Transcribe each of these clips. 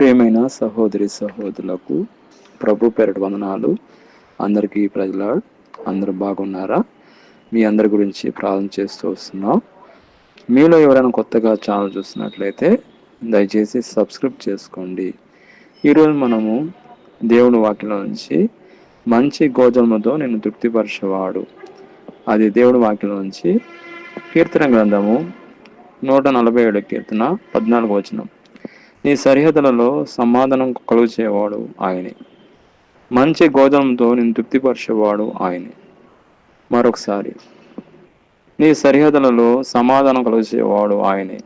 ప్రియమైన సహోదరి సహోదరులకు ప్రభు పేరటి వందనాలు. అందరికీ ప్రజల అందరూ బాగున్నారా? మీ అందరి గురించి ప్రార్థన చేస్తూ వస్తున్నాం. మీలో ఎవరైనా కొత్తగా ఛానల్ చూస్తున్నట్లయితే దయచేసి సబ్స్క్రైబ్ చేసుకోండి. ఈరోజు మనము దేవుని వాక్యంలో నుంచి మంచి గోజన్మతో నేను తృప్తిపరచేవాడు. అది దేవుడి వాక్యం నుంచి కీర్తన గ్రంథము నూట నలభై ఏడు కీర్తన పద్నాలుగు వచనం. నీ సరిహద్దులలో సమాధానం కలుగు చేయవాడు ఆయనే. మంచి గోధుమతో నేను తృప్తిపరిచేవాడు ఆయనే. మరొకసారి. నీ సరిహద్దులలో సమాధానం కలుగు చేయవాడు ఆయనే.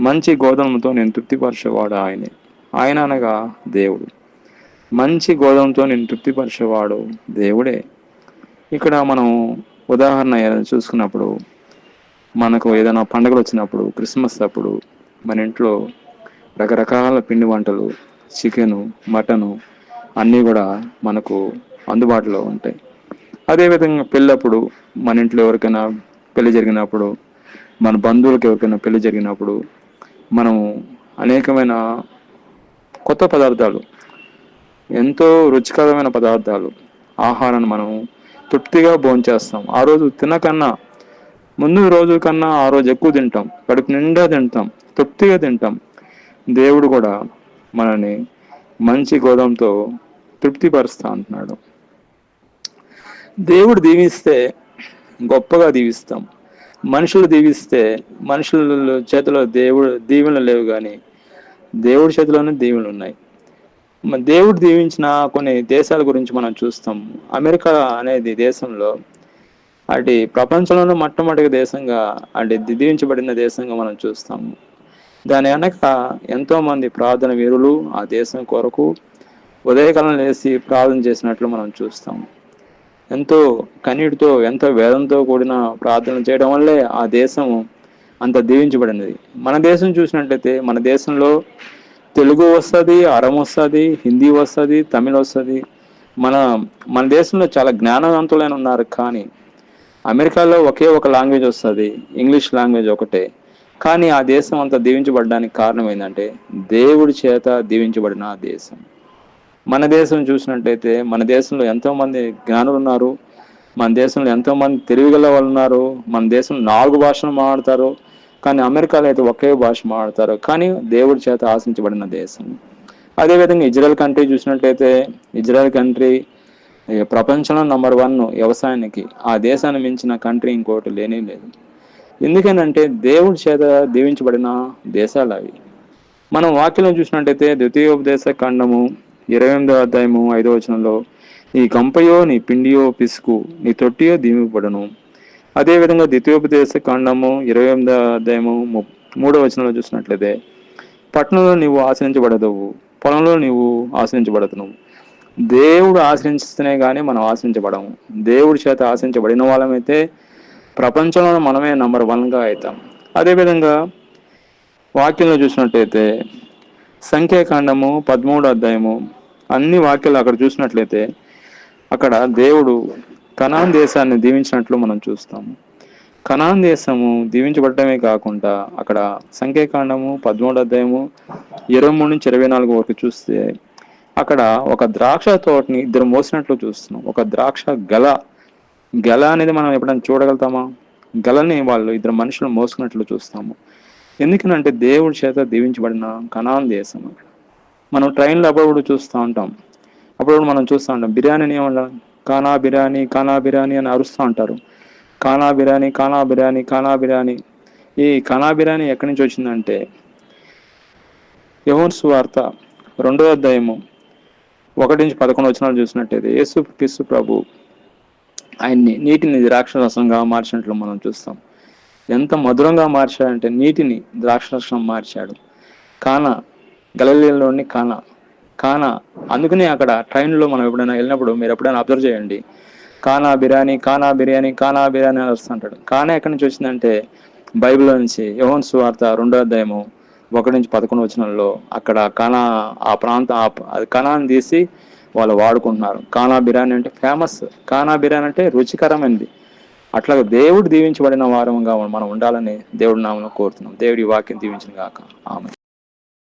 మంచి గోధుమతో నేను తృప్తిపరిచేవాడు ఆయనే. ఆయన అనగా దేవుడు. మంచి గోధుమతో నేను తృప్తిపరిచేవాడు దేవుడే. ఇక్కడ మనం ఉదాహరణ ఏదైనా చూసుకున్నప్పుడు మనకు ఏదైనా పండుగలు వచ్చినప్పుడు క్రిస్మస్ అప్పుడు మన ఇంట్లో రకరకాల పిండి వంటలు చికెను మటను అన్నీ కూడా మనకు అందుబాటులో ఉంటాయి. అదేవిధంగా పెళ్ళప్పుడు మన ఇంట్లో ఎవరికైనా పెళ్ళి జరిగినప్పుడు మన బంధువులకు ఎవరికైనా పెళ్ళి జరిగినప్పుడు మనము అనేకమైన కొత్త పదార్థాలు ఎంతో రుచికరమైన పదార్థాలు ఆహారాన్ని మనం తృప్తిగా భోంచేస్తాం ఆ రోజు తినకన్నా ముందు రోజు కన్నా ఆ రోజు ఎక్కువ తింటాం. కడుపు నిండా తింటాం. తృప్తిగా తింటాం. దేవుడు కూడా మనని మంచి గోధుమతో తృప్తిపరుస్తా అంటున్నాడు. దేవుడు దీవిస్తే గొప్పగా దీవిస్తాం. మనుషులు దీవిస్తే మనుషుల చేతిలో దేవుడు దీవెనలు లేవు కానీ దేవుడి చేతిలోనే దీవెనలు ఉన్నాయి. దేవుడు దీవించిన కొన్ని దేశాల గురించి మనం చూస్తాం. అమెరికా అనేది దేశంలో అటు ప్రపంచంలోనే మొట్టమొదటి దేశంగా అంటే దీవించబడిన దేశంగా మనం చూస్తాము దాని వెనక ఎంతో మంది ప్రార్థన వీరులు ఆ దేశం కొరకు ఉదయకాలం లేచి ప్రార్థన చేసినట్లు మనం చూస్తాం. ఎంతో కన్నీటితో ఎంతో వేదంతో కూడిన ప్రార్థన చేయడం వల్లే ఆ దేశం అంత దీవించబడినది. మన దేశం చూసినట్లయితే మన దేశంలో తెలుగు వస్తుంది అరం వస్తుంది హిందీ వస్తుంది తమిళ్ వస్తుంది. మన మన దేశంలో చాలా జ్ఞానవంతులైన ఉన్నారు కానీ అమెరికాలో ఒకే ఒక లాంగ్వేజ్ వస్తుంది ఇంగ్లీష్ లాంగ్వేజ్ ఒకటే. కానీ ఆ దేశం అంతా దీవించబడడానికి కారణం ఏంటంటే దేవుడి చేత దీవించబడిన ఆ దేశం. మన దేశం చూసినట్టయితే మన దేశంలో ఎంతో మంది జ్ఞానులు ఉన్నారు మన దేశంలో ఎంతో మంది తెలివిగల వాళ్ళు ఉన్నారు మన దేశంలో నాలుగు భాషలు మాట్లాడతారు కానీ అమెరికాలో అయితే ఒకే భాష మాట్లాడతారు కానీ దేవుడి చేత ఆశించబడిన దేశం. అదేవిధంగా ఇజ్రాయెల్ కంట్రీ చూసినట్టయితే ఇజ్రాయెల్ కంట్రీ ప్రపంచంలో నంబర్ వన్ వ్యవసాయానికి ఆ దేశాన్ని మించిన కంట్రీ ఇంకోటి లేనే లేదు. ఎందుకనంటే దేవుడి చేత దీవించబడిన దేశాలు అవి మనం వాక్యం చూసినట్టయితే ద్వితీయోపదేశ ఖండము ఇరవై ఎనిమిదో అధ్యాయము ఐదో వచనంలో నీ కంపయో నీ పిండియో పిసుకు నీ తొట్టియో దీవిపడను అదేవిధంగా ద్వితీయోపదేశ ఖండము ఇరవై ఎనిమిదో అధ్యాయము మూడో వచనంలో చూసినట్లయితే పట్టణంలో నీవు ఆశ్రయించబడదవు పొలంలో నీవు ఆశ్రయించబడతను దేవుడు ఆశ్రయిస్తేనే కానీ మనం ఆశ్రయించబడము. దేవుడి చేత ఆశ్రయించబడిన వాళ్ళమైతే ప్రపంచంలో మనమే నంబర్ వన్గా అవుతాం. అదేవిధంగా వాక్యంలో చూసినట్లయితే సంఖ్యాకాండము పదమూడు అధ్యాయము అన్ని వాక్యాలు అక్కడ చూసినట్లయితే అక్కడ దేవుడు కనాన్ దేశాన్ని దీవించినట్లు మనం చూస్తాము కనాన్ దేశము దీవించబడటమే కాకుండా అక్కడ సంఖ్యాకాండము పదమూడు అధ్యాయము ఇరవై మూడు నుంచి ఇరవై నాలుగు వరకు చూస్తే అక్కడ ఒక ద్రాక్ష తోటని ఇద్దరు మోసినట్లు చూస్తున్నాం. ఒక ద్రాక్ష గల గల అనేది మనం ఎప్పుడైనా చూడగలుగుతామా? గలని వాళ్ళు ఇద్దరు మనుషులు మోసుకున్నట్లు చూస్తాము. ఎందుకనంటే దేవుడి చేత దీవించబడిన కనాన్ దేశం అక్కడ మనం ట్రైన్లో అప్పుడప్పుడు చూస్తూ ఉంటాం. అప్పుడప్పుడు మనం చూస్తూ ఉంటాం బిర్యానీని ఏమన్నా కానా బిర్యానీ కానా బిర్యానీ అని అరుస్తూ ఉంటారు. కానా బిర్యానీ కానా బిర్యానీ కానా బిర్యానీ. ఈ కానా బిర్యానీ ఎక్కడి నుంచి వచ్చిందంటే యహోన్ సువార్త రెండో అధ్యాయము ఒకటి నుంచి పదకొండు వచ్చినాలు చూసినట్టయితే యేసు క్రిస్తు ప్రభు ఆయన్ని నీటిని ద్రాక్షరసంగా మార్చినట్లు మనం చూస్తాం. ఎంత మధురంగా మార్చాడంటే నీటిని ద్రాక్షరసం మార్చాడు. కాన గలలీలోని కాన. కాన అందుకనే అక్కడ ట్రైన్లో మనం ఎప్పుడైనా వెళ్ళినప్పుడు మీరు ఎప్పుడైనా అబ్జర్వ్ చేయండి. కానా బిర్యానీ కానా బిర్యానీ కానా బిర్యానీ అని వస్తుంటాడు కానా ఎక్కడి నుంచి వచ్చిందంటే బైబిల్లో నుంచి యోహన్ సువార్త రెండో అధ్యాయము ఒకటి నుంచి పదకొండు వచనంలో అక్కడ కానా ఆ ప్రాంతం ఆ- అది కణాన్ని తీసి వాళ్ళు వాడుకుంటున్నారు. కానా బిర్యానీ అంటే ఫేమస్. కానా బిర్యానీ అంటే రుచికరమైనది అట్లా దేవుడు దీవించబడిన వారంగా మనం ఉండాలని దేవుడి నామను కోరుతున్నాం. దేవుడి వాక్యం దీవించిన గాక. ఆమె